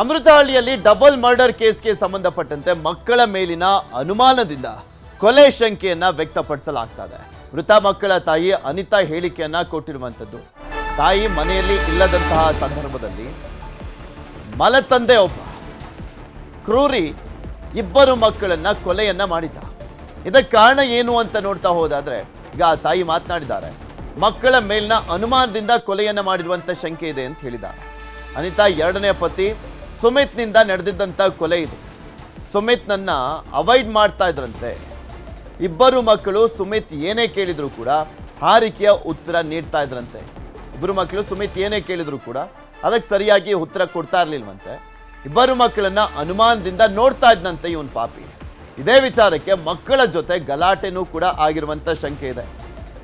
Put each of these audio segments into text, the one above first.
ಅಮೃತಹಳ್ಳಿಯಲ್ಲಿ double murder ಕೇಸ್ಗೆ ಸಂಬಂಧಪಟ್ಟಂತೆ ಮಕ್ಕಳ ಮೇಲಿನ ಅನುಮಾನದಿಂದ ಕೊಲೆ ಶಂಕೆಯನ್ನ ವ್ಯಕ್ತಪಡಿಸಲಾಗ್ತಾ ಇದೆ ಮೃತ ಮಕ್ಕಳ ತಾಯಿ ಅನಿತಾ ಹೇಳಿಕೆಯನ್ನ ಕೊಟ್ಟಿರುವಂಥದ್ದು. ತಾಯಿ ಮನೆಯಲ್ಲಿ ಇಲ್ಲದಂತಹ ಸಂದರ್ಭದಲ್ಲಿ ಮಲತಂದೆ ಒಬ್ಬ, ಕ್ರೂರಿ ಇಬ್ಬರು ಮಕ್ಕಳನ್ನ ಕೊಲೆಯನ್ನ ಮಾಡಿದ್ದ. ಇದಕ್ಕೆ ಕಾರಣ ಏನು ಅಂತ ನೋಡ್ತಾ ಹೋದಾದ್ರೆ, ಈಗ ಆ ತಾಯಿ ಮಾತನಾಡಿದ್ದಾರೆ. ಮಕ್ಕಳ ಮೇಲಿನ ಅನುಮಾನದಿಂದ ಕೊಲೆಯನ್ನ ಮಾಡಿರುವಂತ ಶಂಕೆ ಇದೆ ಅಂತ ಹೇಳಿದ್ದಾರೆ. ಅನಿತಾ ಎರಡನೇ ಪತಿ ಸುಮಿತ್ನಿಂದ ನಡೆದಿದ್ದಂಥ ಕೊಲೆ ಇದು. ಸುಮಿತ್ನನ್ನು ಅವಾಯ್ಡ್ ಮಾಡ್ತಾ ಇದ್ರಂತೆ. ಇಬ್ಬರು ಮಕ್ಕಳು ಸುಮಿತ್ ಏನೇ ಕೇಳಿದರೂ ಕೂಡ ಹಾರಿಕೆಯ ಉತ್ತರ ನೀಡ್ತಾ ಇದ್ರಂತೆ. ಇಬ್ಬರು ಮಕ್ಕಳು ಸುಮಿತ್ ಏನೇ ಕೇಳಿದರೂ ಕೂಡ ಅದಕ್ಕೆ ಸರಿಯಾಗಿ ಉತ್ತರ ಕೊಡ್ತಾ ಇರ್ಲಿಲ್ವಂತೆ. ಇಬ್ಬರು ಮಕ್ಕಳನ್ನ ಅನುಮಾನದಿಂದ ನೋಡ್ತಾ ಇದ್ದಂತೆ ಇವನ್ ಪಾಪಿ. ಇದೇ ವಿಚಾರಕ್ಕೆ ಮಕ್ಕಳ ಜೊತೆ ಗಲಾಟೆನೂ ಕೂಡ ಆಗಿರುವಂತ ಶಂಕೆ ಇದೆ.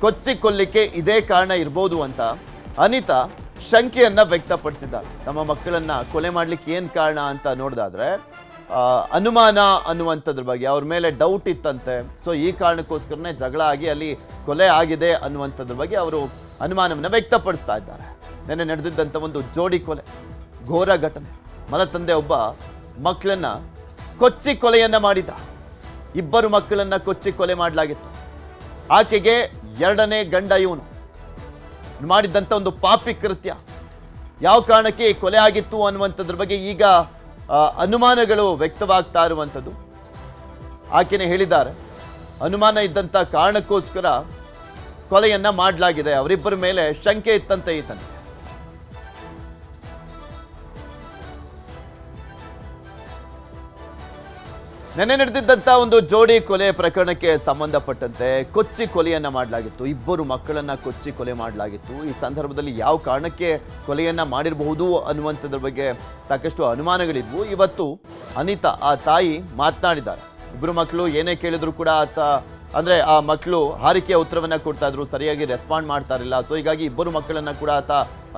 ಕೊಚ್ಚಿ ಕೊಲ್ಲಿಕ್ಕೆ ಇದೇ ಕಾರಣ ಇರ್ಬೋದು ಅಂತ ಅನಿತಾ ಶಂಕೆಯನ್ನ ವ್ಯಕ್ತಪಡಿಸಿದ್ದ ನಮ್ಮ ಮಕ್ಕಳನ್ನ ಕೊಲೆ ಮಾಡ್ಲಿಕ್ಕೆ ಏನ್ ಕಾರಣ ಅಂತ ನೋಡಿದಾದ್ರೆ ಅನುಮಾನ ಅನ್ನುವಂಥದ್ರ ಬಗ್ಗೆ, ಅವ್ರ ಮೇಲೆ ಡೌಟ್ ಇತ್ತಂತೆ. ಸೊ ಈ ಕಾರಣಕ್ಕೋಸ್ಕರನೇ ಜಗಳ ಆಗಿ ಅಲ್ಲಿ ಕೊಲೆ ಆಗಿದೆ ಅನ್ನುವಂಥದ್ರ ಬಗ್ಗೆ ಅವರು ಅನುಮಾನವನ್ನು ವ್ಯಕ್ತಪಡಿಸ್ತಾ ಇದ್ದಾರೆ. ನೆನ್ನೆ ನಡೆದಿದ್ದಂಥ ಒಂದು ಜೋಡಿ ಕೊಲೆ, ಘೋರ ಘಟನೆ. ಮಲತಂದೆ ಒಬ್ಬ ಮಕ್ಕಳನ್ನ ಕೊಚ್ಚಿ ಕೊಲೆಯನ್ನ ಮಾಡಿದ ಇಬ್ಬರು ಮಕ್ಕಳನ್ನ ಕೊಚ್ಚಿ ಕೊಲೆ ಮಾಡಲಾಗಿತ್ತು. ಆಕೆಗೆ ಎರಡನೇ ಗಂಡ ಇವನು. ಮಾಡಿದ್ದಂಥ ಒಂದು ಪಾಪಿ ಕೃತ್ಯ. ಯಾವ ಕಾರಣಕ್ಕೆ ಕೊಲೆ ಆಗಿತ್ತು ಅನ್ನುವಂಥದ್ರ ಬಗ್ಗೆ ಈಗ ಅನುಮಾನಗಳು ವ್ಯಕ್ತವಾಗ್ತಾ ಇರುವಂಥದ್ದು. ಆಕೆನೇ ಹೇಳಿದ್ದಾರೆ, ಅನುಮಾನ ಇದ್ದಂಥ ಕಾರಣಕ್ಕೋಸ್ಕರ ಕೊಲೆಯನ್ನು ಮಾಡಲಾಗಿದೆ. ಅವರಿಬ್ಬರ ಮೇಲೆ ಶಂಕೆ ಇತ್ತಂತೆ ಈತನಿಗೆ ನೆನೆ ನಡೆದಿದ್ದಂಥ ಒಂದು ಜೋಡಿ ಕೊಲೆ ಪ್ರಕರಣಕ್ಕೆ ಸಂಬಂಧಪಟ್ಟಂತೆ ಕೊಚ್ಚಿ ಕೊಲೆಯನ್ನ ಮಾಡಲಾಗಿತ್ತು. ಇಬ್ಬರು ಮಕ್ಕಳನ್ನ ಕೊಚ್ಚಿ ಕೊಲೆ ಮಾಡಲಾಗಿತ್ತು. ಈ ಸಂದರ್ಭದಲ್ಲಿ ಯಾವ ಕಾರಣಕ್ಕೆ ಕೊಲೆಯನ್ನ ಮಾಡಿರಬಹುದು ಅನ್ನುವಂಥದ್ರ ಬಗ್ಗೆ ಸಾಕಷ್ಟು ಅನುಮಾನಗಳಿದ್ವು. ಇವತ್ತು ಅನಿತಾ, ಆ ತಾಯಿ ಮಾತನಾಡಿದ್ದಾರೆ. ಇಬ್ಬರು ಮಕ್ಕಳು ಏನೇ ಕೇಳಿದ್ರು ಕೂಡ ಆತ, ಅಂದ್ರೆ ಆ ಮಕ್ಕಳು ಹಾರಿಕೆಯ ಉತ್ತರವನ್ನು ಕೊಡ್ತಾ ಇದ್ರು, ಸರಿಯಾಗಿ ರೆಸ್ಪಾಂಡ್ ಮಾಡ್ತಾ ಇರಲಿಲ್ಲ. ಸೊ ಹೀಗಾಗಿ ಇಬ್ಬರು ಮಕ್ಕಳನ್ನ ಕೂಡ ಆತ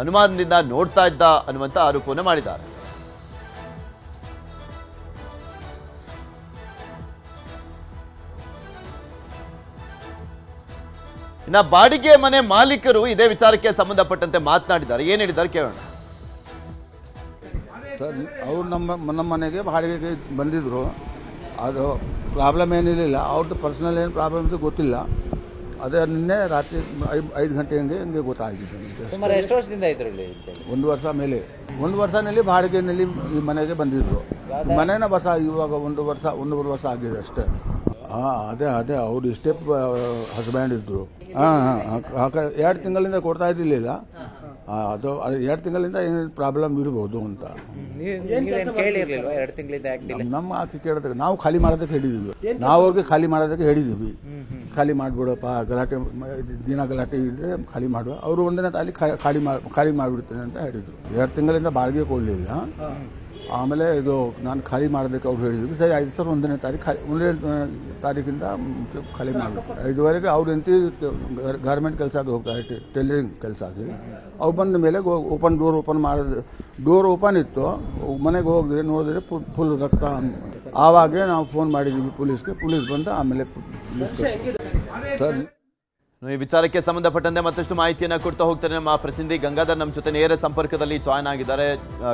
ಅನುಮಾನದಿಂದ ನೋಡ್ತಾ ಇದ್ದ ಅನ್ನುವಂಥ ಆರೋಪವನ್ನು ಮಾಡಿದ್ದಾರೆ. ಇನ್ನ ಬಾಡಿಗೆ ಮನೆ ಮಾಲೀಕರು ಇದೇ ವಿಚಾರಕ್ಕೆ ಸಂಬಂಧಪಟ್ಟಂತೆ ಮಾತನಾಡಿದ್ದಾರೆ. ಏನು ಹೇಳಿದ್ದಾರೆ ಕೇಳೋಣ. ಸರ್ ಅವ್ರು ನಮ್ಮ ನಮ್ಮ ಮನೆಗೆ ಬಾಡಿಗೆಗೆ ಬಂದಿದ್ರು. ಅದು ಪ್ರಾಬ್ಲಮ್ ಏನಿರಲಿಲ್ಲ. ಅವ್ರದ್ದು ಪರ್ಸನಲ್ ಏನು ಪ್ರಾಬ್ಲಮ್ ಅಂತ ಗೊತ್ತಿಲ್ಲ. ಅದೇ ನಿನ್ನೆ ರಾತ್ರಿ ಐದು ಐದು ಗಂಟೆ ಹಂಗೆ ಹಿಂಗೆ ಗೊತ್ತಾಗಿದೆ. ನಮ್ಗೆ. ಸುಮಾರು ಎಷ್ಟು ವರ್ಷದಿಂದ ಇದರಲ್ಲಿ ಅಂತೇಳಿ ಒಂದು ವರ್ಷ ಮೇಲೆ. ಒಂದು ವರ್ಷನಲ್ಲಿ ಬಾಡಿಗೆನಲ್ಲಿ ಈ ಮನೆಗೆ ಬಂದಿದ್ರು. ಮನೆನ ಬಸ ಇವಾಗ ಒಂದು ವರ್ಷ ಒಂದೂವರೆ ವರ್ಷ ಆಗಿದೆ ಅಷ್ಟೇ. ಹಾಂ ಅದೇ ಅದೇ ಅವ್ರು ಇಷ್ಟೇ ಹಸ್ಬ್ಯಾಂಡ್ ಇದ್ರು. ಹಾಂ ಹಾಂ ಎರಡು ತಿಂಗಳಿಂದ ಕೊಡ್ತಾ ಇದ್ದಿಲ್ಲ ಆ, ಅದು ಎರಡು ತಿಂಗಳಿಂದ ಏನು ಪ್ರಾಬ್ಲಮ್ ಇರ್ಬೋದು ಅಂತ. ನಮ್ಮ ಆಕೆ ಕೇಳಿದ್ರೆ ನಾವು ಖಾಲಿ ಮಾಡೋದಕ್ಕೆ ಹೇಳಿದ್ವಿ. ನಾವು ಅವ್ರಿಗೆ ಖಾಲಿ ಮಾಡೋದಕ್ಕೆ ಹೇಳಿದ್ವಿ. ಖಾಲಿ ಮಾಡ್ಬಿಡಪ್ಪ ಗಲಾಟೆ ದಿನ ಗಲಾಟೆ ಇದ್ರೆ ಖಾಲಿ ಮಾಡುವ. ಅವರು ಒಂದನೇ ತಾಲಿ ಖಾಲಿ ಮಾಡ್ ಖಾಲಿ ಮಾಡಿಬಿಡ್ತೇನೆ ಅಂತ ಹೇಳಿದ್ರು. ಎರಡು ತಿಂಗಳಿಂದ ಬಾಡಿಗೆ ಕೊಡಲಿಲ್ಲ. ಆಮೇಲೆ ಇದು ನಾನು ಖಾಲಿ ಮಾಡಬೇಕು ಅವ್ರು ಹೇಳಿದ್ರು. ಸರಿ ಐದು ಸರ್ ಒಂದನೇ ತಾರೀಕು ಖಾಲಿ ಒಂದನೇ ತಾರೀಕಿಂದ ಖಾಲಿ ಮಾಡಬೇಕು. ಐದುವರೆಗೆ ಅವ್ರು ಎಂತ ಗಾರ್ಮೆಂಟ್ ಕೆಲಸ ಹೋಗ್ತಾರೆ ಟೈಲರಿಂಗ್ ಕೆಲಸ ಆಗಿ. ಅವ್ರು ಬಂದ ಮೇಲೆ ಓಪನ್ ಡೋರ್ ಓಪನ್ ಮಾಡಿದ್ರೆ ಡೋರ್ ಓಪನ್ ಇತ್ತು. ಮನೆಗೆ ಹೋಗಿದ್ರೆ ನೋಡಿದ್ರೆ ಫುಲ್ ರಕ್ತ. ಆವಾಗೆ ನಾವು ಫೋನ್ ಮಾಡಿದ್ದೀವಿ ಪೊಲೀಸ್ಗೆ. ಪೊಲೀಸ್ ಬಂದು ಆಮೇಲೆ ಸರ್ ಈ ವಿಚಾರಕ್ಕೆ ಸಂಬಂಧಪಟ್ಟಂತೆ ಮತ್ತಷ್ಟು ಮಾಹಿತಿಯನ್ನು ಕೊಡ್ತಾ ಹೋಗ್ತಾರೆ ನಮ್ಮ ಪ್ರತಿನಿಧಿ ಗಂಗಾಧರ್. ನಮ್ಮ ಜೊತೆ ನೇರ ಸಂಪರ್ಕದಲ್ಲಿ ಜಾಯ್ನ್ ಆಗಿದ್ದಾರೆ.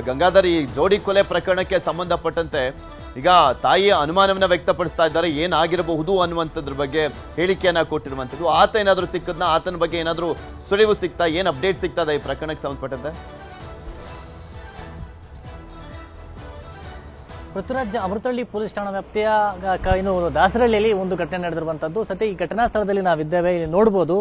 ಗಂಗಾಧರ್, ಈ ಜೋಡಿ ಕೊಲೆ ಪ್ರಕರಣಕ್ಕೆ ಸಂಬಂಧಪಟ್ಟಂತೆ ಈಗ ತಾಯಿಯ ಅನುಮಾನವನ್ನು ವ್ಯಕ್ತಪಡಿಸ್ತಾ ಇದ್ದಾರೆ. ಏನಾಗಿರಬಹುದು ಅನ್ನುವಂಥದ್ರ ಬಗ್ಗೆ ಹೇಳಿಕೆಯನ್ನು ಕೊಟ್ಟಿರುವಂಥದ್ದು. ಆತ ಏನಾದರೂ ಸಿಕ್ಕದ್ನ, ಆತನ ಬಗ್ಗೆ ಏನಾದರೂ ಸುಳಿವು ಸಿಗ್ತಾ ಏನು ಅಪ್ಡೇಟ್ ಸಿಗ್ತದೆ ಈ ಪ್ರಕರಣಕ್ಕೆ ಸಂಬಂಧಪಟ್ಟಂತೆ? ಪೃಥ್ವಿರಾಜ್ ಅಮೃತಹಳ್ಳಿ ಪೊಲೀಸ್ ಠಾಣಾ ವ್ಯಾಪ್ತಿಯ ಏನು ದಾಸರಹಳ್ಳಿಯಲ್ಲಿ ಒಂದು ಘಟನೆ ನಡೆದಿರುವಂಥದ್ದು ಸದ್ಯ ಈ ಘಟನಾ ಸ್ಥಳದಲ್ಲಿ ನಾವಿದ್ದೇವೆ. ಇಲ್ಲಿ ನೋಡಬಹುದು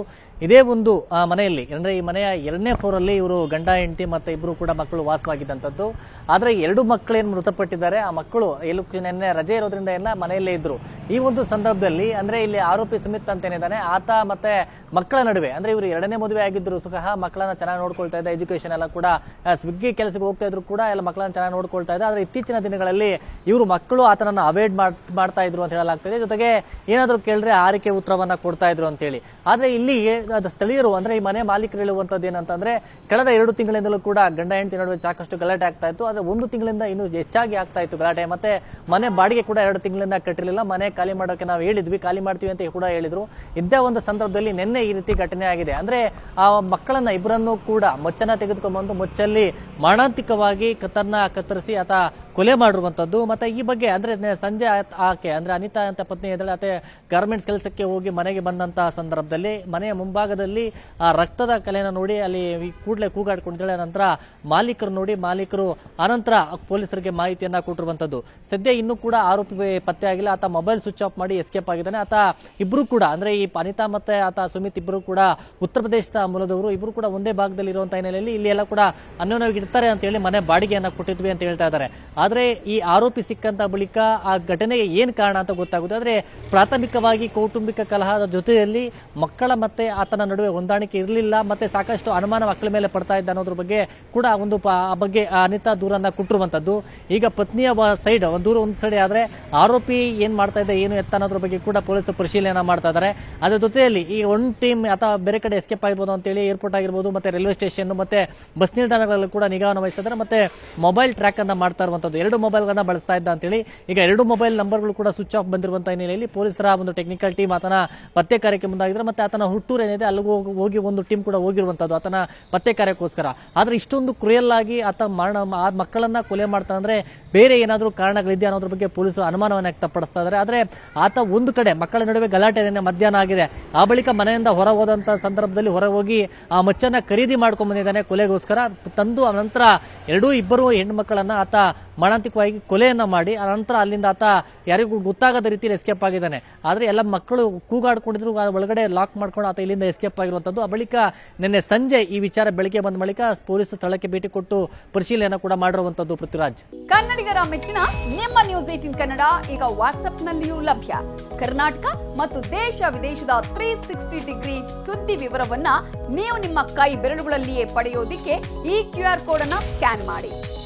ಇದೇ ಒಂದು ಮನೆಯಲ್ಲಿ, ಅಂದ್ರೆ ಈ ಮನೆಯ ಎರಡನೇ ಫ್ಲೋರ್ ಅಲ್ಲಿ ಇವರು ಗಂಡ, ಹೆಂಡತಿ ಮತ್ತೆ ಇಬ್ಬರು ಕೂಡ ಮಕ್ಕಳು ವಾಸವಾಗಿದ್ದಂಥದ್ದು ಆದರೆ ಎರಡು ಮಕ್ಕಳೇನು ಮೃತಪಟ್ಟಿದ್ದಾರೆ, ಆ ಮಕ್ಕಳು ಎಲ್ಲೂ ನಿನ್ನೆ ರಜೆ ಇರೋದ್ರಿಂದ ಎಲ್ಲ ಮನೆಯಲ್ಲೇ ಇದ್ದರು ಈ ಒಂದು ಸಂದರ್ಭದಲ್ಲಿ, ಅಂದ್ರೆ ಇಲ್ಲಿ ಆರೋಪಿ ಸುಮಿತ್ ಅಂತ ಏನಿದ್ದಾನೆ ಆತ ಮತ್ತೆ ಮಕ್ಕಳ ನಡುವೆ, ಅಂದ್ರೆ ಇವರು ಎರಡನೇ ಮದುವೆ ಆಗಿದ್ದರು ಸುಖ ಮಕ್ಕಳನ್ನ ಚೆನ್ನಾಗಿ ನೋಡ್ಕೊಳ್ತಾ ಇದ್ದ ಎಜುಕೇಶನ್ ಎಲ್ಲ ಕೂಡ ಸ್ವಿಗ್ಗಿ ಕೆಲಸಕ್ಕೆ ಹೋಗ್ತಾ ಇದ್ರು ಕೂಡ ಎಲ್ಲ ಮಕ್ಕಳನ್ನ ಚೆನ್ನಾಗಿ ನೋಡ್ಕೊಳ್ತಾ ಇದ್ದ. ಆದ್ರೆ ಇತ್ತೀಚಿನ ದಿನಗಳಲ್ಲಿ ಇವರು ಮಕ್ಕಳು ಆತನನ್ನು ಅವಾಯ್ಡ್ ಮಾಡ್ತಾ ಇದ್ರು ಅಂತ ಹೇಳಲಾಗ್ತದೆ. ಜೊತೆಗೆ ಏನಾದರೂ ಕೇಳಿದ್ರೆ ಆರಿಕೆ ಉತ್ತರವನ್ನ ಕೊಡ್ತಾ ಇದ್ರು ಅಂತೇಳಿ. ಆದ್ರೆ ಇಲ್ಲಿ ಸ್ಥಳೀಯರು, ಅಂದ್ರೆ ಈ ಮನೆ ಮಾಲೀಕರು ಹೇಳುವಂಥದ್ದು ಏನಂತಂದ್ರೆ, ಕಳೆದ ಎರಡು ತಿಂಗಳಿಂದಲೂ ಕೂಡ ಗಂಡ, ಹೆಂಡತಿ ನಡುವೆ ಸಾಕಷ್ಟು ಗಲಾಟೆ ಆಗ್ತಾ ಇತ್ತು. ಆದರೆ ಒಂದು ತಿಂಗಳಿಂದ ಇನ್ನೂ ಹೆಚ್ಚಾಗಿ ಆಗ್ತಾ ಇತ್ತು ಗಲಾಟೆ. ಮತ್ತೆ ಮನೆ ಬಾಡಿಗೆ ಕೂಡ ಎರಡು ತಿಂಗಳಿಂದ ಕಟ್ಟಿರಲಿಲ್ಲ. ಮನೆ ಖಾಲಿ ಮಾಡೋಕೆ ನಾವು ಹೇಳಿದ್ವಿ, ಖಾಲಿ ಮಾಡ್ತೀವಿ ಅಂತ ಕೂಡ ಹೇಳಿದ್ರು. ಇದ್ದೇ ಒಂದು ಸಂದರ್ಭದಲ್ಲಿ ನಿನ್ನೆ ಈ ರೀತಿ ಘಟನೆ ಆಗಿದೆ. ಅಂದ್ರೆ ಆ ಮಕ್ಕಳನ್ನ ಇಬ್ಬರನ್ನು ಕೂಡ ಮೊಚ್ಚನ ತೆಗೆದುಕೊಂಡ್ಬಂದು ಮೊಚ್ಚಲ್ಲಿ ಮಾಣಾಂತಿಕವಾಗಿ ಕತ್ತರ್ನ ಕತ್ತರಿಸಿ ಆತ ಕೊಲೆ ಮಾಡಿರುವಂಥದ್ದು ಮತ್ತೆ ಈ ಬಗ್ಗೆ ಅಂದ್ರೆ ಸಂಜೆ ಆಕೆ, ಅಂದ್ರೆ ಅನಿತಾ ಅಂತ ಪತ್ನಿ ಇದ್ದಾಳೆ. ಆತ ಗಾರ್ಮೆಂಟ್ಸ್ ಕೆಲಸಕ್ಕೆ ಹೋಗಿ ಮನೆಗೆ ಬಂದಂತಹ ಸಂದರ್ಭದಲ್ಲಿ ಮನೆಯ ಮುಂಭಾಗದಲ್ಲಿ ಆ ರಕ್ತದ ಕಲೆನ ನೋಡಿ ಅಲ್ಲಿ ಕೂಡಲೇ ಕೂಗಾಡ್ಕೊಂಡಿದ್ದಾಳೆ. ನಂತರ ಮಾಲೀಕರು ನೋಡಿ ಮಾಲೀಕರು ಆನಂತರ ಪೊಲೀಸರಿಗೆ ಮಾಹಿತಿಯನ್ನ ಕೊಟ್ಟಿರುವಂತದ್ದು. ಸದ್ಯ ಇನ್ನೂ ಕೂಡ ಆರೋಪಿ ಪತ್ತೆ ಆಗಿಲ್ಲ ಆತ ಮೊಬೈಲ್ ಸ್ವಿಚ್ ಆಫ್ ಮಾಡಿ ಎಸ್ಕೇಪ್ ಆಗಿದ್ದಾನೆ. ಆತ ಇಬ್ರು ಕೂಡ, ಅಂದ್ರೆ ಈ ಅನಿತಾ ಮತ್ತೆ ಆತ ಸುಮಿತ್ ಇಬ್ರು ಕೂಡ ಉತ್ತರ ಪ್ರದೇಶದ ಮೂಲದವರು. ಇಬ್ರು ಕೂಡ ಒಂದೇ ಭಾಗದಲ್ಲಿ ಇರುವಂತಹ ಹಿನ್ನೆಲೆಯಲ್ಲಿ ಇಲ್ಲಿ ಎಲ್ಲ ಕೂಡ ಅನ್ಯೋನ್ಯವಾಗಿ ಇರ್ತಾರೆ ಅಂತ ಹೇಳಿ ಮನೆ ಬಾಡಿಗೆಯನ್ನ ಕೊಟ್ಟಿದ್ವಿ ಅಂತ ಹೇಳ್ತಾ ಇದ್ದಾರೆ. ಆದ್ರೆ ಈ ಆರೋಪಿ ಸಿಕ್ಕಂತ ಬಳಿಕ ಆ ಘಟನೆಗೆ ಏನು ಕಾರಣ ಅಂತ ಗೊತ್ತಾಗುತ್ತೆ. ಆದರೆ ಪ್ರಾಥಮಿಕವಾಗಿ ಕೌಟುಂಬಿಕ ಕಲಹದ ಜೊತೆಯಲ್ಲಿ ಮಕ್ಕಳ ಮತ್ತೆ ಆತನ ನಡುವೆ ಹೊಂದಾಣಿಕೆ ಇರಲಿಲ್ಲ, ಮತ್ತೆ ಸಾಕಷ್ಟು ಅನುಮಾನ ಮಕ್ಕಳ ಮೇಲೆ ಪಡ್ತಾ ಇದ್ದ ಅನ್ನೋದ್ರ ಬಗ್ಗೆ ಕೂಡ ಒಂದು ಆ ಬಗ್ಗೆ ಅನಿತಾ ದೂರನ್ನ ಕೊಟ್ಟಿರುವಂಥದ್ದು ಈಗ ಪತ್ನಿಯ ಸೈಡ್ ಒಂದು ದೂರ ಒಂದು ಸೈಡ್ ಆದರೆ ಆರೋಪಿ ಏನು ಮಾಡ್ತಾ ಇದ್ದ ಏನು ಎತ್ತ ಅನ್ನೋದ್ರ ಬಗ್ಗೆ ಕೂಡ ಪೊಲೀಸರು ಪರಿಶೀಲನೆ ಮಾಡ್ತಾ ಇದ್ದಾರೆ. ಅದರ ಜೊತೆಯಲ್ಲಿ ಈ ಒನ್ ಟೀಮ್ ಅಥವಾ ಬೇರೆ ಕಡೆ ಎಸ್ಕೇಪ್ ಆಗಿರ್ಬೋದು ಅಂತೇಳಿ ಏರ್ಪೋರ್ಟ್ ಆಗಿರ್ಬೋದು, ಮತ್ತೆ ರೈಲ್ವೆ ಸ್ಟೇಷನ್ ಮತ್ತೆ ಬಸ್ ನಿಲ್ದಾಣಗಳಲ್ಲಿ ಕೂಡ ನಿಗಾವನ್ನು ವಹಿಸಿದ್ದಾರೆ ಮತ್ತೆ ಮೊಬೈಲ್ ಟ್ರ್ಯಾಕ್ ಅನ್ನ ಮಾಡ್ತಾ ಇರುವಂತದ್ದು ಎರಡು ಮೊಬೈಲ್ಗಳನ್ನ ಬಳಸ್ತಾ ಇದ್ದ ಅಂತೇಳಿ ಈಗ ಎರಡು ಮೊಬೈಲ್ ನಂಬರ್ಗಳು ಕೂಡ ಸ್ವಿಚ್ ಆಫ್ ಬಂದಿರುವಂತಹ ಹಿನ್ನೆಲೆಯಲ್ಲಿ ಪೊಲೀಸರ ಒಂದು ಟೆಕ್ನಿಕಲ್ ಟೀಮ್ ಆತನ ಪತ್ತೆ ಕಾರ್ಯಕ್ಕೆ ಮುಂದಾಗಿದ್ದಾರೆ ಮತ್ತೆ ಆತನ ಹುಟ್ಟೂರು ಏನಿದೆ ಅಲ್ಲಿಗೂ ಹೋಗಿ- ಒಂದು ಟೀಮ್ ಕೂಡ ಹೋಗಿರುವಂತದ್ದು ಆತನ ಪತ್ತೆ ಕಾರ್ಯಕ್ಕೋಸ್ಕರ. ಆದ್ರೆ ಇಷ್ಟೊಂದು ಕ್ರೂಯಲ್ ಆಗಿ ಆತ ಮರಣ ಆ ಮಕ್ಕಳನ್ನ ಕೊಲೆ ಮಾಡ್ತಾನೆ ಅಂದ್ರೆ ಬೇರೆ ಏನಾದರೂ ಕಾರಣಗಳಿದೆಯಾ ಅನ್ನೋದ್ರ ಬಗ್ಗೆ ಪೊಲೀಸರು ಅನುಮಾನವನ್ನು ವ್ಯಕ್ತಪಡಿಸ್ತಾ ಇದ್ದಾರೆ. ಆದ್ರೆ ಆತ ಒಂದು ಕಡೆ ಮಕ್ಕಳ ನಡುವೆ ಗಲಾಟೆ ಮಧ್ಯಾಹ್ನ ಆಗಿದೆ. ಆ ಬಳಿಕ ಮನೆಯಿಂದ ಹೊರ ಹೋದಂಥ ಸಂದರ್ಭದಲ್ಲಿ ಹೊರ ಹೋಗಿ ಆ ಮಚ್ಚನ್ನ ಖರೀದಿ ಮಾಡ್ಕೊಂಡ್ ಬಂದಿದ್ದಾನೆ ಕೊಲೆಗೋಸ್ಕರ. ತಂದು ಆ ನಂತರ ಎರಡೂ ಇಬ್ಬರು ಹೆಣ್ಣು ಮಕ್ಕಳನ್ನ ಆತ ಮಾರಣಾಂತಿಕವಾಗಿ ಕೊಲೆಯನ್ನು ಮಾಡಿ, ಆ ನಂತರ ಅಲ್ಲಿಂದ ಆತ ಯಾರಿಗೂ ಗೊತ್ತಾಗದ ರೀತಿಯಲ್ಲಿ ಎಸ್ಕೇಪ್ ಆಗಿದ್ದಾನೆ. ಆದರೆ ಎಲ್ಲ ಮಕ್ಕಳು ಕೂಗಾಡ್ಕೊಂಡಿದ್ರು ಒಳಗಡೆ ಲಾಕ್ ಮಾಡ್ಕೊಂಡು ಆತ ಇಲ್ಲಿಂದ ಎಸ್ಕೇಪ್ ಆಗಿರುವಂಥದ್ದು ಆ ಬಳಿಕ ನಿನ್ನೆ ಸಂಜೆ ಈ ವಿಚಾರ ಬೆಳಗ್ಗೆ ಬಂದ ಬಳಿಕ ಪೊಲೀಸ್ ಸ್ಥಳಕ್ಕೆ ಭೇಟಿ ಕೊಟ್ಟು ಪರಿಶೀಲನೆ ಕೂಡ ಮಾಡಿರುವಂಥದ್ದು ಪೃಥ್ವಿರಾಜ್. ಕನ್ನಡಿಗರ ಮೆಚ್ಚಿನ ನಿಮ್ಮ ನ್ಯೂಸ್ ಏಟಿನ್ ಕನ್ನಡ ಈಗ ವಾಟ್ಸ್ಆಪ್ನಲ್ಲಿಯೂ ಲಭ್ಯ. ಕರ್ನಾಟಕ ಮತ್ತು ದೇಶ ವಿದೇಶದ ತ್ರೀ ಸಿಕ್ಸ್ಟಿ ಡಿಗ್ರಿ ಸುದ್ದಿ ವಿವರವನ್ನ ನೀವು ನಿಮ್ಮ ಕೈ ಬೆರಳುಗಳಲ್ಲಿಯೇ ಪಡೆಯೋದಿಕ್ಕೆ ಈ ಕ್ಯೂ ಆರ್ ಕೋಡ್ ಅನ್ನ ಸ್ಕ್ಯಾನ್ ಮಾಡಿ.